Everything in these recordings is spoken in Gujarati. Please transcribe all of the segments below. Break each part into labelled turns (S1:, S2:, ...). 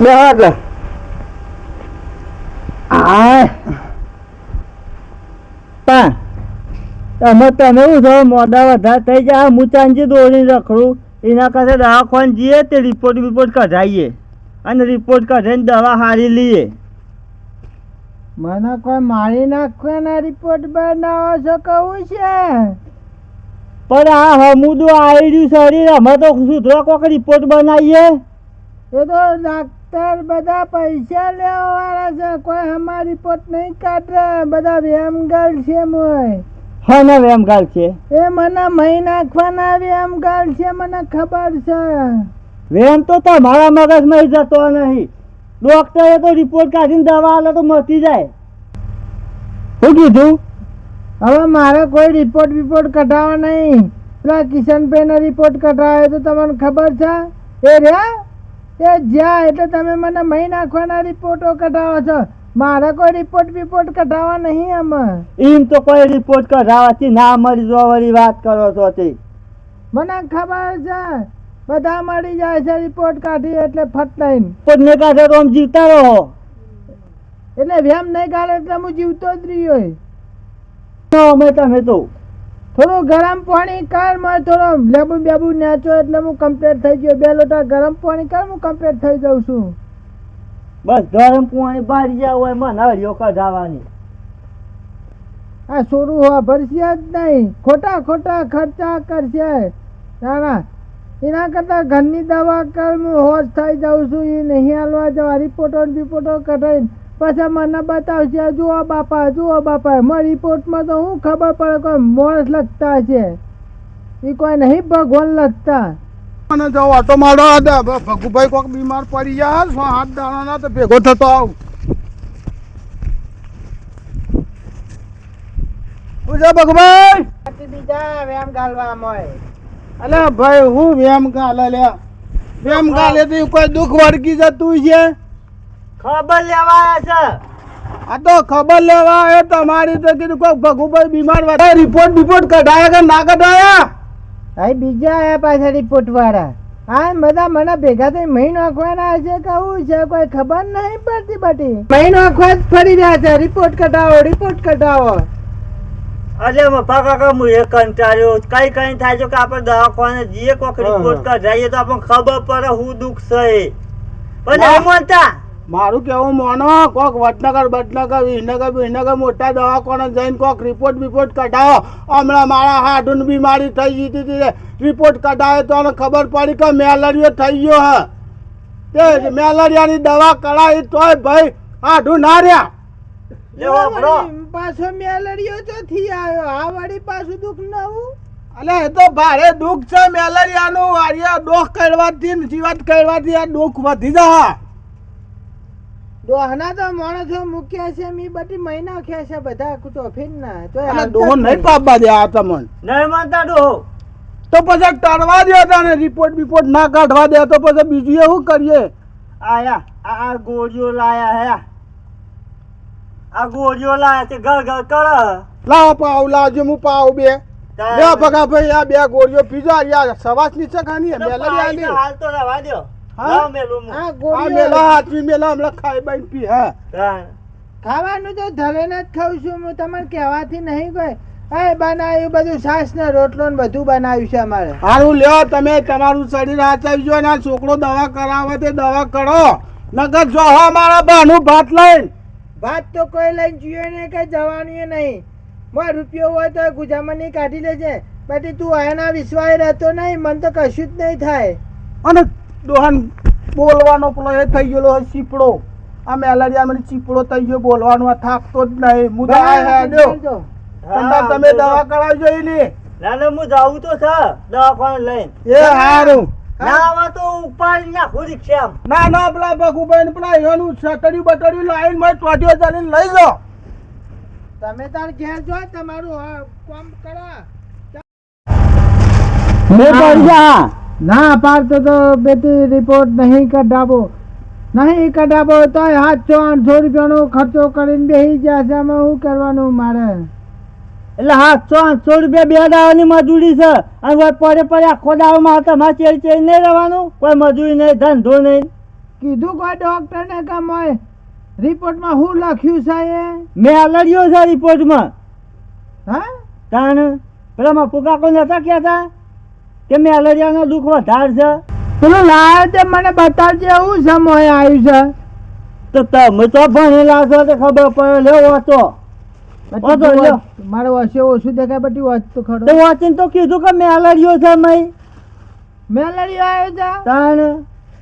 S1: બે એટલે. આ પા તમે તમે મોડા વધારે થઈ જાય હું ચાંજી દોડીને રખડું. એના કરતા દવાખાન જઈએ તે રિપોર્ટ બિપોર્ટ કઢાવીએ અને રિપોર્ટ કઢાઈને દવા હારી લઈએ.
S2: મને કોઈ મારી નાખવાના રિપોર્ટ બનાવો છો કહું છે?
S1: પણ આ હમુદું આવી રહ્યું શરીર અમે તો સુધરો કોઈક રિપોર્ટ બનાવીએ.
S2: એ તો ડાક્ટર બધા પૈસા લેવા વાળા છે. કોઈ અમારી રિપોર્ટ નહીં કાઢે. બધા વેમગલ છે મોય.
S1: હા ને એમ ગાલ છે.
S2: એ મને મહી નાખવાના વેમગલ છે મને ખબર છે.
S1: વેમ તો તમારા મગજમાં જતો નહીં. ડોક્ટરે તો રિપોર્ટ કાઢીને દવા આલે તો મટી જાય. શું કીધું?
S2: હવે મારે કોઈ રિપોર્ટ બિપોર્ટ કઢાવવા નહીં. પેલા કિશનભાઈનો રિપોર્ટ કઢાવે તો તમને ખબર છે? એ રહ્યા? એ જ્યાં એટલે તમે મને મહી નાખવાના રિપોર્ટો કઢાવો છો. મારે કોઈ રિપોર્ટ બિપોર્ટ કઢાવવા નહીં આમાં.
S1: એમ તો કોઈ રિપોર્ટ કઢાવવાથી ના મળી જો વળી વાત કરો છો તે.
S2: મને ખબર છે બધા મળી જાય છે રિપોર્ટ કાઢી એટલે ફટ લઈને.
S1: પણ મેં કાઢે તો આમ જીવતા રહો.
S2: એટલે વેમ નહીં કાઢે એટલે હું જીવતો જ રહ્યો.
S1: અમે તમે તો
S2: થોડું ગરમ પાણી કર મને થોડો લેબુ બેબુ નાચો એટલે હું કમ્પ્લીટ થઈ ગયો. બે લોટા ગરમ પાણી કર હું કમ્પ્લીટ થઈ જાઉં છું.
S1: બસ ગરમ પાણી બહાર જાવ હોય મને હરિયો જવાની
S2: આ સોરું હોવા ભરશે જ નહીં. ખોટા ખોટા ખર્ચા કરશે. ના ના. એના કરતાં ઘરની દવા કર હું હોશ થઈ જાઉં છું. એ નહીં હાલવા જવા. રિપોર્ટો રિપોર્ટો કઢાઈને પછી મને બતાવશે જુઓ બાપા જુઓ બાપા મારા રિપોર્ટમાં તો હું ખબર પડે કોઈ મોરસ લખતા છે? એ કોઈ નહીં ભગવાન લખતા.
S3: મને જો ઓટો મારો ભગુભાઈ કોક બીમાર પડી જાય હાથ દાણા તો ભેગો થતો આવ? પૂજા ભગુભાઈ?
S2: બીજા વેમ ગાલવા
S3: અલે ભાઈ હું વેમ ગાલે લે વેમ ગાલે તો કોઈ દુઃખ વળગી જતું છે?
S1: ખબર લેવા છે?
S3: આ તો ખબર લેવા એ તમારી તો કીધું કોઈ ભગુભાઈ બીમાર વધારે રિપોર્ટ બિપોર્ટ કઢાયા કે ના કઢાયા?
S2: ભાઈ બીજા આયા પાછા રિપોર્ટ વાળા. હા બધા મને ભેગા થઈ મહિનો નાખવાના છે કહું છે કોઈ ખબર નહીં પડતી બટી મહિનો નાખવા ફરી રહ્યા છે. રિપોર્ટ કઢાવો રિપોર્ટ કઢાવો.
S1: અરે મફા કાકા હું એ કંટાળ્યો. કઈ કઈ થાય છે કે આપણે દવાખાને જઈએ કોઈક રિપોર્ટ કઢાઈએ તો આપણને ખબર પડે હું દુઃખ છે. પણ માનતા
S3: મારું કેવું મોનો કોક વડનગર બડનગર વિસનગર વિસનગર મોટા દવાખાને જઈને કોક રિપોર્ટ બિપોર્ટ કઢાવો. હમણાં મારા હાડુની બીમારી થઈ ગઈ હતી રિપોર્ટ કઢાવે તો ખબર પડી કે મેલેરિયો થઈ ગયો હે. તે મેલેરિયાની દવા કઢાવી તોય ભાઈ હાડું ના રહ્યા.
S2: પાછો મેલેરિયો તો થી આવ્યો. આ વળી પાછું દુઃખ નવું
S3: અલે એ તો ભારે દુઃખ છે. મેલેરિયાનું વારિયા દુઃખ કરવાથી જીવાત કરવાથી આ દુઃખ વધી જા
S2: દોહના તો માણસો મૂક્યા છે મી બધી મહિના ખ્યા છે બધા ટોફીન ના તો
S3: ડોહ નહીં પાપવા દે આ તમન.
S1: નહીં માનતા ડો
S3: તો પછી ટરવા દે તને રિપોર્ટ બિપોર્ટ ના કાઢવા દે તો પછી બીજું એવું કરીએ.
S1: આયા આ ગોળીઓ લાયા હે આ. ગોળીઓ લાયા છે ઘર ઘર કર.
S3: લાવ પાવ લાવજો હું પાવ બે. બે ભગા ભાઈ આ બે ગોળીઓ પીજો યાર સવાસ નીચે ખાની મેલેરિયા ની.
S1: હાલ તો રવા દ્યો.
S3: હા?
S1: મેલું હું.
S2: આ
S3: આ મેલા હાથવી મેલા હમણાં ખાઈ બાઈ પી હા?
S2: ખાવાનું તો ધરેને જ ખાઉં છું હું તમારે કહેવાથી નહીં કોઈ. એ બનાવ્યું બધું છાશ ને રોટલો ને બધું બનાવ્યું છે અમારે.
S3: હારું લ્યો તમે તમારું શરીર હાચવજો ને આ છોકરો દવા કરાવે તે દવા કરો. નગર જો હો મારા બાનું ભાત લઈને.
S2: ભાત તો કોઈ લઈને જોઈએ ને કે જવાનું નહીં. મારા રૂપિયો હોય તો ગુજામણી કાઢી લેજે. બાકી તું એના વિશ્વાસ રહેતો નહીં મન તો કશું જ નહીં થાય.
S3: અને દોહન બોલવાનો પેલો એ થઈ ગયેલો ચીપડો. આ મેલેરિયા મને ચીપડો થઈ ગયો બોલવાનો આ થાકતો જ નહીં. હું તો આ તમે દવા કરાવજો એની.
S1: ના ના હું જાઉં તો છે દવાખાને લઈને.
S3: એ હારું.
S1: ના તો ઉપાડી નાખું રિક્ષામાં.
S3: ના ના પેલા ભગુભાઈ ને પેલા એનું સટડ્યું બટડ્યું લાઈનમાં ટોટીઓ ચાલીને લઈ જાઓ
S2: તમે તાર ઘેર જો તમારું કામ કરો.
S1: મેં
S2: ના પાડતો તો બેટી રિપોર્ટ નહીં કઢાવો. નહીં કઢાવો તો સાતસો આઠસો રૂપિયાનો ખર્ચો કરીને બેસી ગયા છે. આમાં શું કરવાનું મારે?
S1: એટલે સાતસો આઠસો રૂપિયા બે દાવાની મજૂરી છે. અને પડે પડે આખો દાવામાં તમારે ચેરી ચેરી નહીં રહેવાનું? કોઈ મજૂરી નહીં ધંધો નહીં.
S2: કીધું કોઈ ડોક્ટરને કામ હોય? રિપોર્ટમાં શું લખ્યું છે એ?
S1: લડ્યો છે રિપોર્ટમાં
S2: હા?
S1: તાણ? પેલા મફુ કાકો નતા કહેતા? કે મેલેરિયાનો દુઃખ વધાર છે?
S2: પેલું લાવે તે મને બતાવજે એવું છે મોય આવ્યું છે.
S1: તો તમે તો ભણેલા છો તો ખબર પડે લેવો હતો
S2: મારે વસે ઓછું દેખાય બધી વાત તો
S1: તો
S2: ખરો
S1: વાંચીને તો કીધું કે મેલેરિયો છે મય.
S2: મેલેરિયો આવ્યો છે?
S1: તાણ.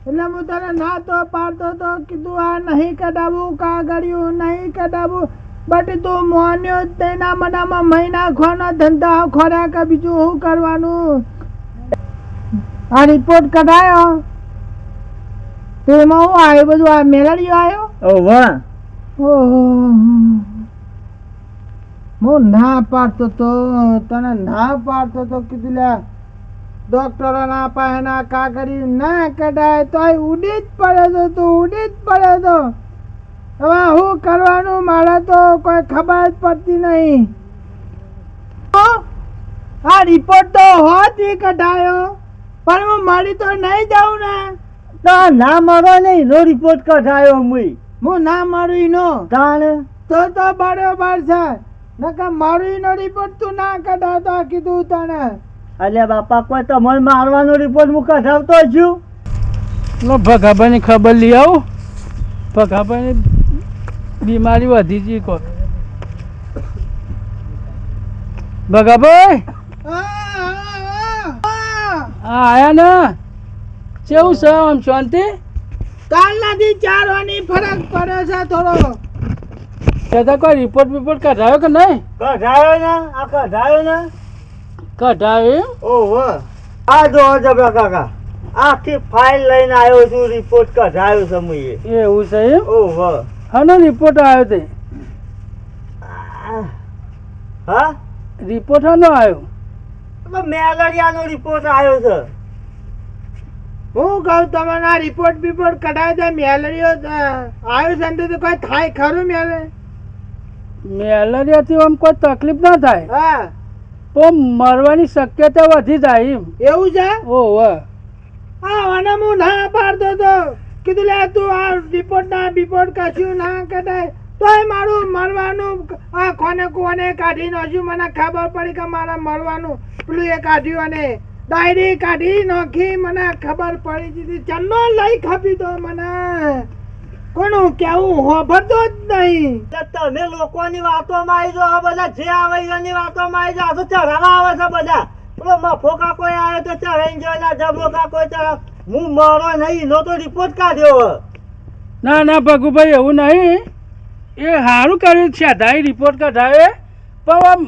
S2: એટલે હું તને ના તો પાડતો તો કીધું આ નહીં કઢાવું કા કર્યું નહીં કઢાવું. બટ તું મોન્યો તેના મનામાં મહિના ખોનો ધંધા ખોરાક બીજું શું કરવાનું? આ રિપોર્ટ કઢાયો. તેમાં હું આવ્યું બધું આ મેલેરિયો આવ્યો?
S1: ઓ વાહ.
S2: ઓહો. હું ના પાડતો તો તને ના પાડતો તો કીધું લે ડોક્ટરો ના પાસે ના કા કરી ના કઢાય તોય ઉડી જ પડે તો તું ઉડી જ પડે તો. હવે શું કરવાનું મારે તો કોઈ ખબર જ પડતી નહીં. હો? આ રિપોર્ટ તો હોતી કઢાયો. પણ હું મળી તો નહીં જાઉં ને.
S1: તો ના મળો નહીં નો રિપોર્ટ કઢાયો મુઈ.
S2: હું ના મારું ઈનો
S1: તાણ?
S2: તો તો બરોબર છે. નકા મારું ઈનો રિપોર્ટ તું ના કઢાવતો કીધું તને
S1: અલ્યા બાપા કોઈ તમારે મારવાનો રિપોર્ટ હું કઢાવતો છું.
S4: લો ભગાભાઈની ખબર લઈ આવું. ભગાભાઈની બીમારી વધી ગઈ કો ભગાભાઈ! આ આયા ને? કેવું છે આમ શાંતિ?
S2: કાલનાથી ચાર વાની ફરક પડે છે થોડો.
S4: કહેતા કોઈ રિપોર્ટ બિપોર્ટ કઢાયો કે નહીં?
S1: કઢાયો ને? આ કઢાયો ને?
S4: કઢાવ્યું?
S1: ઓહો. આ જો જબરા કાકા આખી ફાઇલ લઈને આવ્યો છું રિપોર્ટ કઢાયો છે મુઈએ.
S4: એવું છે એમ?
S1: ઓહો.
S4: હાનો રિપોર્ટ આવ્યો તે?
S1: હા?
S4: રિપોર્ટ હાનો આવ્યો?
S1: તો મેલેરિયાનો રિપોર્ટ આવ્યો છે.
S2: હું કહું તમને આ રિપોર્ટ બિપોર્ટ કઢાવે છે મેલેરિયો આવ્યો છે ને તો કોઈ થાય ખરું મેલે?
S4: મેલેરિયાથી આમ કોઈ તકલીફ ના થાય.
S2: હા.
S4: તો મરવાની શક્યતા વધી જાય એમ.
S2: એવું છે?
S4: ઓહો.
S2: હા અને હું ના પાડતો તો. કીધું લે તું આ રિપોર્ટ ના બિપોર્ટ કશું ના કઢાય. તોય મારું મરવાનું આ કોને કોને કાઢી નાખ્યું મને ખબર પડી કે મારા મરવાનું. પેલું એ કાઢ્યું અને ડાયરી કાઢી નાખી મને ખબર પડી દીધી. ચંદો લઈ ખપી દો મને. કોનું કેવું હોભરતો જ નહીં.
S1: તમે લોકોની વાતોમાં આવી જાઓ આ બધા જે આવે એની વાતોમાં આવી જાવ તો ચઢાવા આવે છે બધા. પેલો મફો કાકો આવ્યો તો ચઢાઈ ગયો ના જબરો કાકો હું મારો નહીં નો તો રિપોર્ટ કાઢ્યો
S4: ના ના ભગુભાઈ એવું નહીં. એ સારું કર્યું છે. સાદાઈ રિપોર્ટ કઢાવે. પણ આમ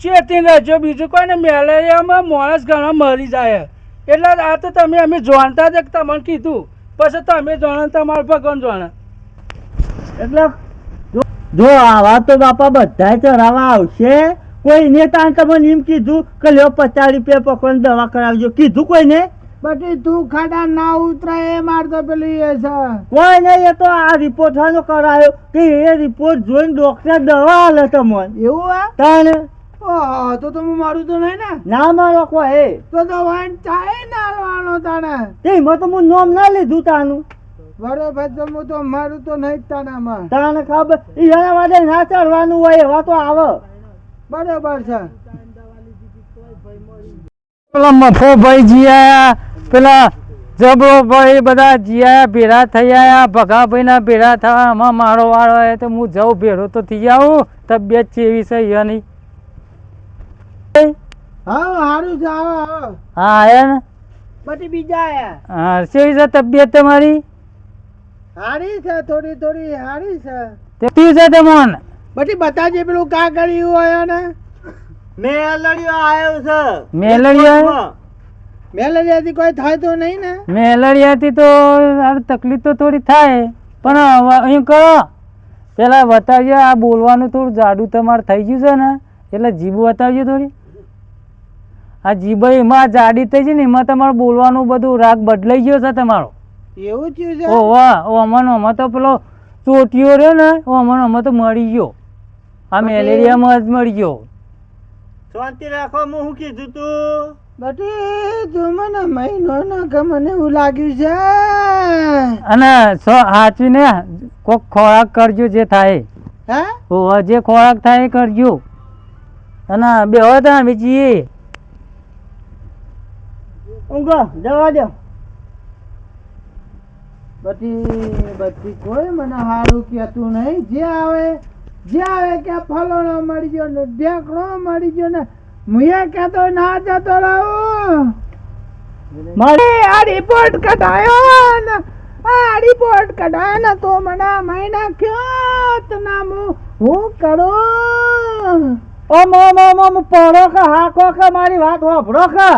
S4: ચેતી રહેજો. બીજું કોઈને મેલેરિયામાં માણસ ઘણા મરી જાય. એટલે આ તો તમે અમે જાણતા જ તમને કીધું. પછી તમે જાણો તમારું ભગવાન જાણે.
S1: એટલે જો- આવા તો બાપા બધા ચરાવા આવશે. કોઈને તાણ તમને એમ કીધું કે લ્યો પચાસ રૂપિયા પકડીને દવા કરાવજો. કીધું કોઈને?
S2: બટી તું ખાડા ના ઉતરાય એ મારતો પેલી એ છે.
S1: કોઈ નહીં એ તો આ રિપોર્ટ હાનો કરાયો. કે એ રિપોર્ટ જોઈને ડોક્ટર દવા આલે તમને.
S2: એવું આ?
S1: તાણ?
S2: ઓહો તો તો મારું તો નહીં ને?
S1: ના મારો કોઈ
S2: તો તો વાન ચાય નાલવાનો તાણે.
S1: મે તો હું નામ ના લીધું તાનું.
S2: બરોબર તો હું તો મારું તો નહીં તાનામાં
S1: તાને ખબર? ઈ એના વાદે ના ચડવાનું હોય એવા તો આવે.
S2: બરોબર છે.
S4: પેલા મફો ભાઈ જીયા. પેલા જબરો ભાઈ બધા જીયા ભેરા થઈ આયા ભગાભાઈ ના ભેરા થવા આમાં મારો વાળો આવે તો હું જાઉં ભેરો તો થઈ આવું. તબિયત ચેવી છે યની.
S2: હા
S4: આયા ને?
S2: પછી બીજા આયા.
S4: હા કેવી છે તબિયત તમારી?
S2: સારી છે થોડી થોડી સારી છે.
S4: તે કેવી છે તમને?
S2: પછી બતાજે પેલું કા કર્યું હોય ને
S1: આવ્યો છે.
S4: મેલેરિયા?
S2: મેલેરિયાથી કોઈ થાય તો નહીં ને?
S4: મેલેરિયાથી તો તકલીફ તો થોડી થાય. પણ અહીં કરો. પેલા બતાવજો આ બોલવાનું થોડું જાડું તમારે થઈ ગયું છે ને? એટલે જીભ બતાવજો થોડી. આ જીભ એમાં જાડી થઈ છે ને એમાં તમારું બોલવાનું બધું રાગ બદલાઈ ગયો છે તમારો.
S2: એવું થયું છે?
S4: ઓ વાહ અમાનો આમાં તો પેલો ચોટીઓ રહ્યો ને અમાનો આમાં તો મળી ગયો. આ મેલેરિયામાં જ મળી ગયો.
S1: શાંતિ રાખો હું કીધું તું?
S2: બટી મને મહિનો ના મને એવું લાગ્યું છે.
S5: અને સો સાચવીને કોક ખોરાક કરજો જે થાય.
S2: હે?
S5: જે ખોરાક થાય એ કરજો. અને બે હવે તો અમે
S1: ઊંઘો જવા દો.
S2: બધી બધી કોઈ મને સારું કહેતું નહીં. જે આવે જે આવે કે ફલોણો મળી ગયો ને ઢેકણો મળી ગયો ને મુએ કહેતો ના જતો રહું.
S1: મારે
S2: આ રિપોર્ટ કઢાયો ને. આ રિપોર્ટ કઢાયો ને તો મને મહિના કયો તના હું હું કરું?
S1: ઓમ ઓમ ઓમ ઓમ પડો કે હાકો કે મારી વાત વાપરો કે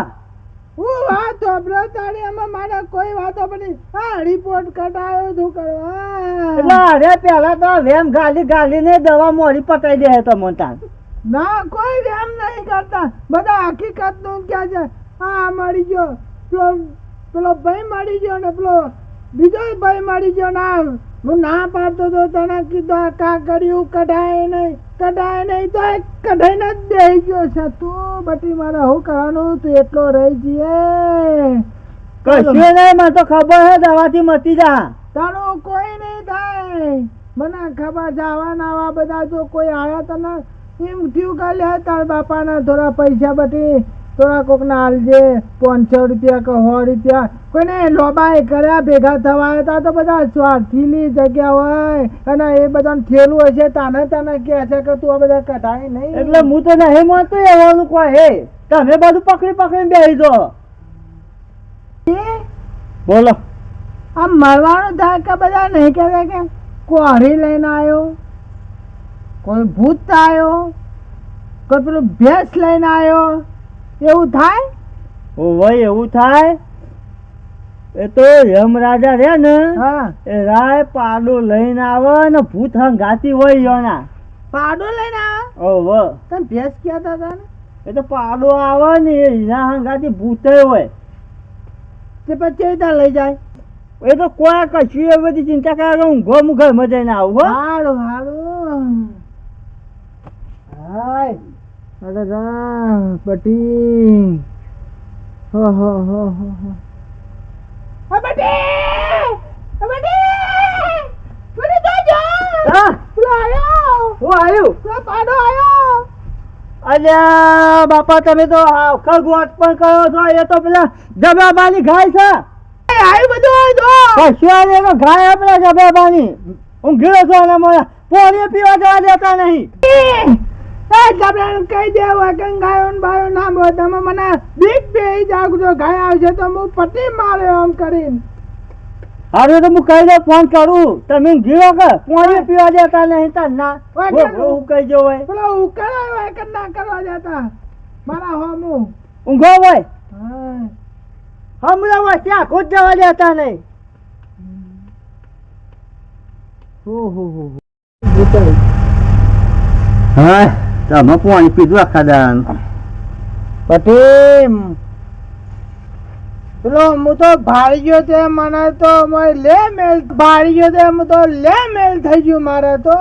S2: હું વાત વાપરો તારી એમાં મારે કોઈ વાતો પડી. આ રિપોર્ટ કઢાયો તું કરવા
S1: એટલે અરે પેલા તો વેમ ગાલી ગાલી ને દવા મોડી પતાઈ દે તો તાન.
S2: ના કોઈ વેમ નહીં કરતા. બધા હકીકતનું ક્યાં છે હા મળી ગયો. પેલો પેલો ભાઈ મળી ગયો ને પેલો બીજો ભાઈ મળી ગયો ના હું ના પાડતો તો તને કીધું આ કાગળિયું કઢાય નહીં કઢાય નહીં તો એ કઢાઈને જ બેસી ગયો છે. તું બટી મારે હું કરવાનું? તું એટલો રહી જઈએ.
S1: કશું નહીં મને તો ખબર છે દવાથી મટી જા.
S2: તારું કોઈ નહીં થાય. મને ખબર છે આવા ને આવા બધા જો કોઈ આવ્યા તને એમ થયું કાલે તાર બાપાના થોડા પૈસા બટી થોડા કોકના હાલજે પાંચસો રૂપિયા કે સો રૂપિયા કોઈને લોબાએ કર્યા ભેગા થવા આવ્યા તા બધા સ્વાર્થીની જગ્યા હોય અને એ બધાને થયેલું હશે તાને તને કહે છે કે તું આ બધા કઢાય નહીં.
S1: એટલે હું તો નહીં માનતો એવાનું કહે હે તમે બધું પકડી પકડીને બેસી દો બોલો.
S2: આમ મરવાનું થાય કે બધા નહીં કહેતા કે? કોહરી લઈને આવ્યો? કોઈ ભૂત આવ્યો કોઈ પેલો ભેંસ લઈને આવ્યો એવું થાય?
S1: ઓ ભાઈ એવું થાય? એ તો યમ રાજા રે ને
S2: હા.
S1: એ રાય પાડો લઈને આવે ને ભૂત હંગાતી હોય યોના.
S2: પાડો લઈને આવે?
S1: ઓ વ.
S2: તને ભેંસ કહેતા હતા ને?
S1: એ તો પાડો આવે ને એના હંગાતી ભૂતે હોય.
S2: તે પછી ત્યાં લઈ જાય?
S1: એ તો કોઈ કશું એ બધી ચિંતા કરે હું હું ઘર જઈને આવું
S2: હારું હારું. હાય અરે રામ પટી હો હો હો હો હો. આ બટી
S1: હા
S2: પેલો આયો
S1: હું? આવ્યું?
S2: પેલો પાડો આયો
S1: અલ્યા બાપા તમે તો આખા ગોટ પણ કરો છો એ તો પેલા જબાબાની ગાય છે.
S2: આયું બધું જો
S1: કશું પેલા જબાબાની. ગયો છું અને મને પાણી પીવા જવા દેતા નહીં.
S2: જબરાન કહી દે વગન ગાયો બાયો નામ હોય તમે મને બીક બે જાગ જો ગાય આવશે તો હું પટી માર્યો આમ કરીને.
S1: હારું તો હું કહી દે ફોન કરું. તમે ગયો કે? પાણી પીવા દેતા નહીં તાર ના. હું કહી જો હોય.
S2: પેલો ઉકળાયો હોય કે ના કરવા જતા? મારા હોમું.
S1: ઊંઘો હોય? હમણાં હોય ત્યાં ખુદ જવા દેતા નહીં.
S2: હો હો હો.
S1: હા. તમે પાણી પીધું આખા દાન
S2: પટેમ પેલો હું તો ભાળી ગયો તે મને તો લે મેલ ભાળી ગયો તે હું તો લે મેલ થઈ ગયું મારે તો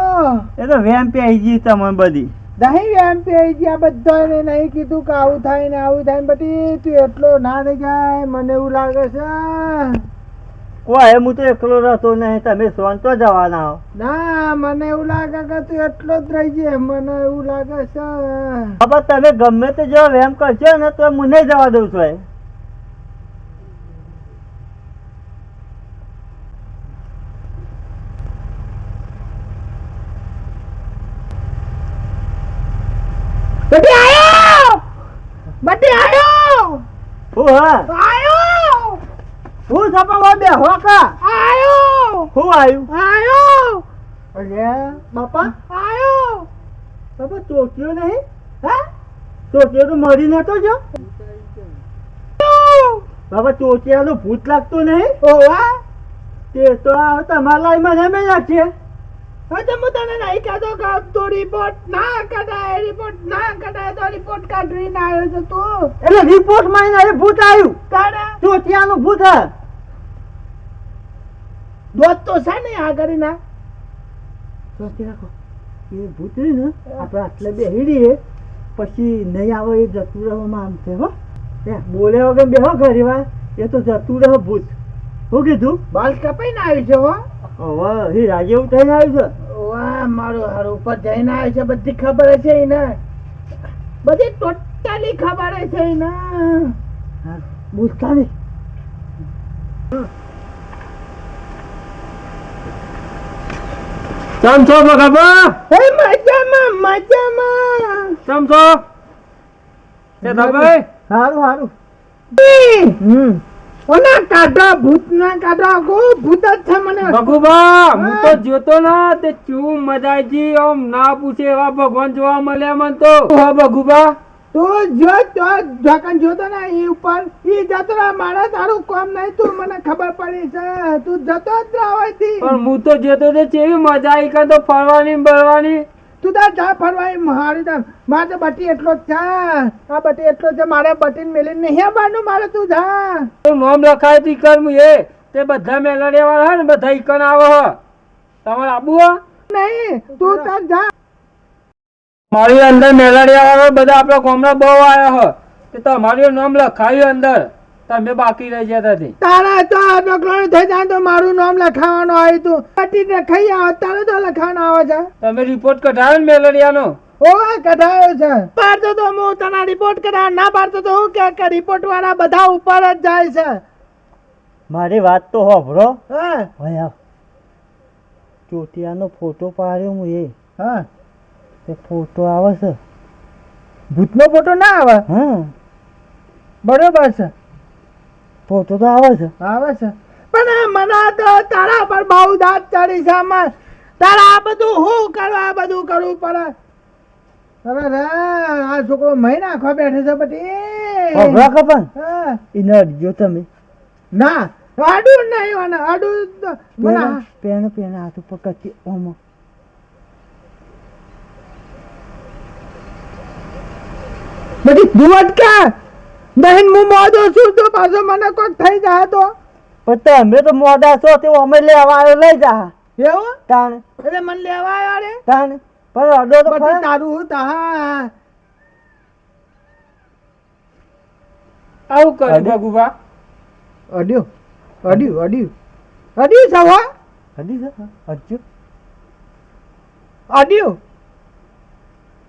S1: એ તો વેમ પી ગઈ તમને બધી
S2: નહીં એમ પે ગયા બધાને નહીં કીધું કે આવું થાય ને આવું થાય ને બટી તું એટલો ના થઈ જાય મને એવું લાગે છે
S1: કોઈ હું તો એકલો રહેતો નહીં તમે સોનતો જવાના હો.
S2: ના મને એવું લાગે કે તું એટલો જ રહી જાય મને એવું લાગે છે.
S1: બાબા તમે ગમે તે જો એમ કરશો ને તો હું નહીં જવા દઉં છું. એ.
S2: બટી આયો! બટી આયો!
S1: હું હા?
S2: આયો
S1: હું સપા બે હોકા
S2: આયો!
S1: હું આવ્યું
S2: આયો!
S1: અરે બાપા.
S2: આયો!
S1: બાપા ચોક્યો નહીં?
S2: હા?
S1: ચોક્યો તો મરી નતો જો બાબા ચોકિયાનું ભૂત લાગતું નહીં?
S2: ઓવા
S1: તે તો આ તમારા લાઈ મને મેં નાખીએ
S2: હજુ હું તને નહીં કહેતો કે તો રિપોર્ટ ના કઢાય રિપોર્ટ ના કઢાય તો રિપોર્ટ કાઢીને આવ્યો છે તું.
S1: એટલે રિપોર્ટમાં ભૂત આવ્યું.
S2: તારે
S1: ચોકિયાનું ભૂત હે.
S2: દોત તો છે ને આ કરીને
S1: સ્વસ્તી રાખો. એ ભૂત રહ્યું ને આપણે આટલે બેહી રહીએ પછી નહીં આવો એ જતું રહેવામાં આમ છે હો. બોલે વગર બેહો ઘરે વાર એ તો જતું રહે ભૂત. શું કીધું?
S2: બાલ કપાઈને આવ્યું છે હો.
S1: હવે એ રાજે એવું થઈને આવ્યું છે?
S2: વાહ મારું હારું ઉપર જઈને આવ્યું છે બધી ખબર છે એને. બધી ટોટલી ખબર છે એને.
S1: બોલતા નહીં.
S5: ચમ છો બગાબા
S2: મજામાં મજામાં
S5: છો
S1: હમ
S2: ઓના કાઢો ભૂત ના કાઢો કો ભૂત જ છે મને
S5: ભગુબા હું તો જોતો ના તે ચૂ મજા આવી ગઈ ના પૂછે એવા ભગવાન જોવા મળ્યા મન તો હા બગુબા
S2: તું જો તો ઢાંકણ જોતો ને એ ઉપર એ જતો રહે મારે તારું કામ નહીં તું મને ખબર પડી છે તું જતો જ હોયથી.
S5: પણ હું તો જતો તો કેવી મજા આવી કાં તો ફરવાની બરવાની.
S2: તું તાર જા ફરવાની મારી તાર મારે તો બટી એટલો જ છે. આ બટી એટલો છે મારે બટીને મેલીને નહીં બારનું મારે તું જા.
S5: તું નોમ લખાય તી કર્મ એ. તે બધા મેલડિયા વાળા હે ને બધા ઈકન આવો હ. તમારે આબુ હ?
S2: નહીં તું તાર જા.
S5: મારી અંદર મેલડિયા વાળો બધા આપણા ગામના બહુ આવ્યા હો તે તમારું નામ લખાયું અંદર. તમે બાકી રહી જતા હતી
S2: તારા તો આ ડોકલાનું થઈ જાય તો મારું નામ લખાવાનું આવ્યું તું. પટી લખાઈ આવ તારે તો લખાણ આવે છે.
S5: તમે રિપોર્ટ કઢાવ્યો ને મેલેરિયાનો
S2: ઓય કઢાયો છે. પાડતો તો હું તને રિપોર્ટ કરાવ ના પાડતો તો હું કે રિપોર્ટ વાળા બધા ઉપર જ જાય છે.
S1: મારી વાત તો હોભરો
S2: હા.
S1: ચોટિયાનો ફોટો પાડ્યો હું એ.
S2: હા.
S1: ફોટો આવે છે.
S2: ભૂતનો ફોટો ના આવે?
S1: હા.
S2: બરોબર છે.
S1: ફોટો તો આવે છે.
S2: આવે છે. પણ મને તો તારા પર બહુ દાંત ચડી છે અમાર તારા આ બધું હું કરવા આ બધું કરવું પડે અરે રે આ છોકરો મહી નાખવા બેઠો છે
S1: હોભરો ખબર
S2: હા.
S1: એને અડજો તમે.
S2: ના આડું નહીં આડું મને
S1: પેન પેન હાથ ઉપર કચી ઓમો.
S2: બધી દુવટ કે બહેન હું મોડો છું તો પાછો મને કોક થઈ જાય તો.
S1: પણ તમે તો મોડા છો તે અમે લેવા આવ્યો લઈ જા.
S2: એવું?
S1: તાણ.
S2: એટલે મને લેવા આવ્યો રે?
S1: તાણ. પણ અડો તો પછી
S2: તારું તા
S5: આવું કર.
S1: અડે?
S5: અડ્યો?
S2: અડ્યું અડ્યું. અડ્યું અડ્યું સવા અડ્યું.
S5: અડ્યું?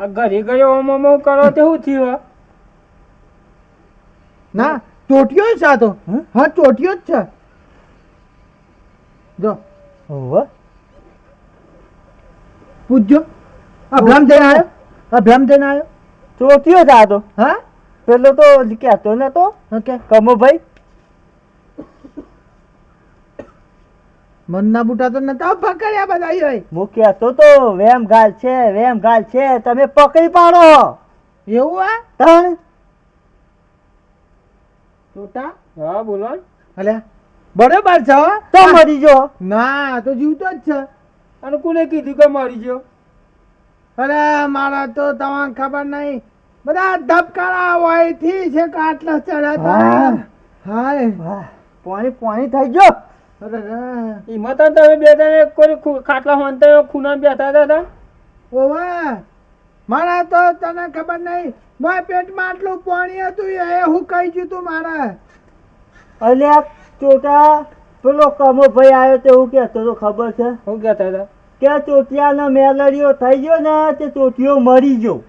S5: ઘરે ઘરે ઓમ ઓમ કરો તે હું થયું
S2: ના ચોટિયો છે આ તો. હા ચોટિયો જ છે. જો.
S1: હોવે.
S2: પૂછજો. અભ્રમ જઈને આવ્યો? અભ્રમ જઈને આવ્યો?
S1: ચોટીઓ જ આ તો.
S2: હા?
S1: પેલો તો કહેતો નતો.
S2: કે?
S1: કમો ભાઈ
S2: મનના બુટા તો નતા પકડ્યા બધા હોય
S1: હું કહેતો તો વેમ ગાલ છે વેમ ગાલ છે તમે પકડી પાડો.
S2: એવું આ?
S1: તણ?
S2: ચોટા?
S5: હા બોલો.
S2: અલ્યા બરોબર છો?
S1: તો મરી જો
S2: ના તો જીવતો જ છે.
S5: અને કોને કીધું કે મરી ગયો?
S2: અરે મારા તો તમને ખબર નહીં. બધા ધબકારા હોયથી છે કાટલા ચડ્યા
S1: હા.
S2: હાય.
S1: વાહ, પાણી પાણી થઈ ગયો.
S5: એમાં તો તમે બે જણે કોઈ ખાટલા હોંતા ખૂણા બેઠા હતા તા.
S2: ઓવા મારા તો તને ખબર નહીં મારા પેટમાં આટલું પાણી હતું એ હું કહી ગયું તું મારા.
S1: અલ્યા ચોટા પેલો કમો ભાઈ આવ્યો તો એવું કહેતો તો ખબર છે?
S5: શું કહેતા હતા.
S1: કે ચોટિયાનો મેલડીઓ થઈ ગયો ને તે ચોટીઓ મરી ગયો.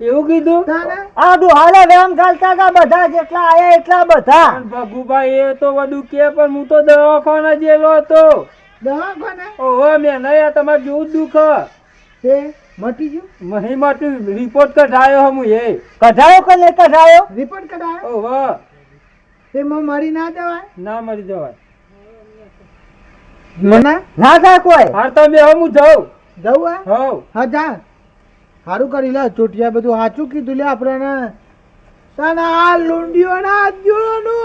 S5: એવું કીધું?
S2: આ
S1: આ હાલે વેમ ચાલતા હતા બધા જેટલા આયા એટલા બધા.
S5: ભગુભાઈ એ તો બધું કે પણ હું તો દવાખાના જેલો હતો.
S2: દવાખાને?
S5: ઓહો મેં નહીં તમારે જેવું દુઃખ.
S2: તે મટી ગયું?
S5: મહી માટે રિપોર્ટ કઢાયો હું એ.
S1: કઢાયો કે નહીં કઢાયો?
S2: રિપોર્ટ કઢાયો?
S5: ઓહો.
S2: તેમાં મરી ના જવાય?
S5: ના મરી જવાય.
S2: મના?
S1: ના થાય કોઈ.
S5: હાર તો મેં હું જાઉં.
S2: જવું
S5: હવ
S2: હા જા. સારું કરી લે ચોટિયા બધું સાચું કીધું લે આપણે તને આ લુંડીઓ ના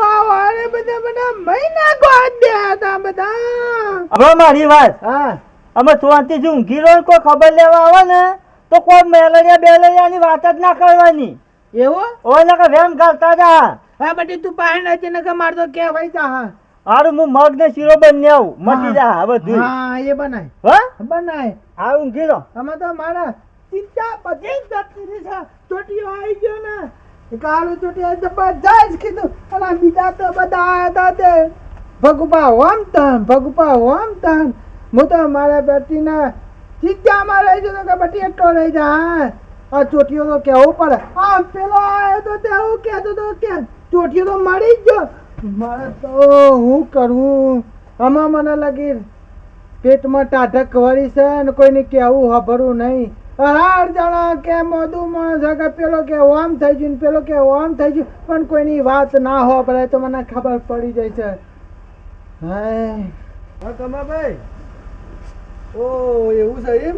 S2: આ વારે બધા બધા મહિના ગોદ દે હતા બધા.
S1: હવે મારી વાત
S2: હા.
S1: અમે શાંતિથી ઊંઘી રહ્યો કોઈ ખબર લેવા આવે ને તો કોઈ મેલેરિયા બેલેરિયાની વાત જ ના કરવાની.
S2: એવો?
S1: ઓય કે વેમ ગાલતા હતા
S2: હા બટી તું પાસે નથી ને કે માર તો કે ભાઈ જા હા.
S1: હારું હું મગ ને શીરો બની આવું મટી જા બધું
S2: હા એ બનાય.
S1: હા?
S2: બનાય.
S1: આવું ગીરો
S2: તમે તો મારા ચિંતા બધી જ જતી રહી છે. ચોટીઓ આવી ગયો ને કાળું ચોટી આવી બધા જ કીધું અને બીજા તો બધા આવ્યા તે ભગુપા હોમ તન ભગુપા હોમ તન. હું તો મારા બેટીને ચિત્તામાં રહી જતો કે બટી એટલો રહી જા આ ચોટીઓ તો કેવું પડે? આ પેલો આવ્યો તો તે હું કહેતો તો કે ચોટીઓ તો મળી જ ગયો. મારે તો હું કરવું આમાં મને લાગી પેટમાં ટાઢક વળી છે અને કોઈને કહેવું ખબરું નહીં. હાર જણા કે મોદું માણસ કે પેલો કે ઓમ થઈ ગયું ને પેલો કે ઓમ થઈ ગયું પણ કોઈની વાત ના હો પડે તો મને ખબર પડી જાય છે.
S6: હા કમાભાઈ ઓ એવું છે એમ?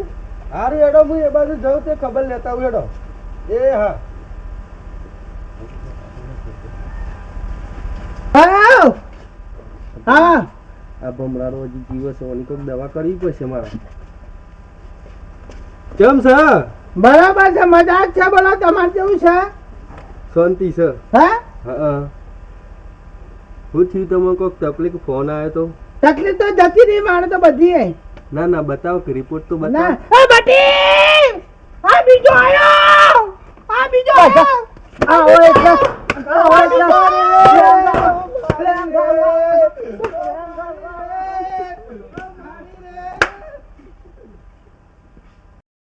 S6: હારું હેડો હું એ બાજુ જઉં તે ખબર લેતા આવું હેડો. એ હા.
S2: હા હા.
S6: આ ભમરાનો હજી જીવો છે ઓની કોઈક દવા કરવી પડશે મારે. કેમ છે?
S2: બરાબર છે મજાક છે બોલો તમારે કેવું છે?
S6: શાંતિ છે.
S2: હા?
S6: હા હું. થયું તમે કોઈક તકલીફ? ફોન આવ્યો તો?
S2: તકલીફ તો જતી રહી મારે તો બધી.
S6: ના ના બતાવો કે રિપોર્ટ તો બતાવો.
S2: એ બટી આ બીજો આયો! આ બીજો આયો! આ ઓય આ ઓય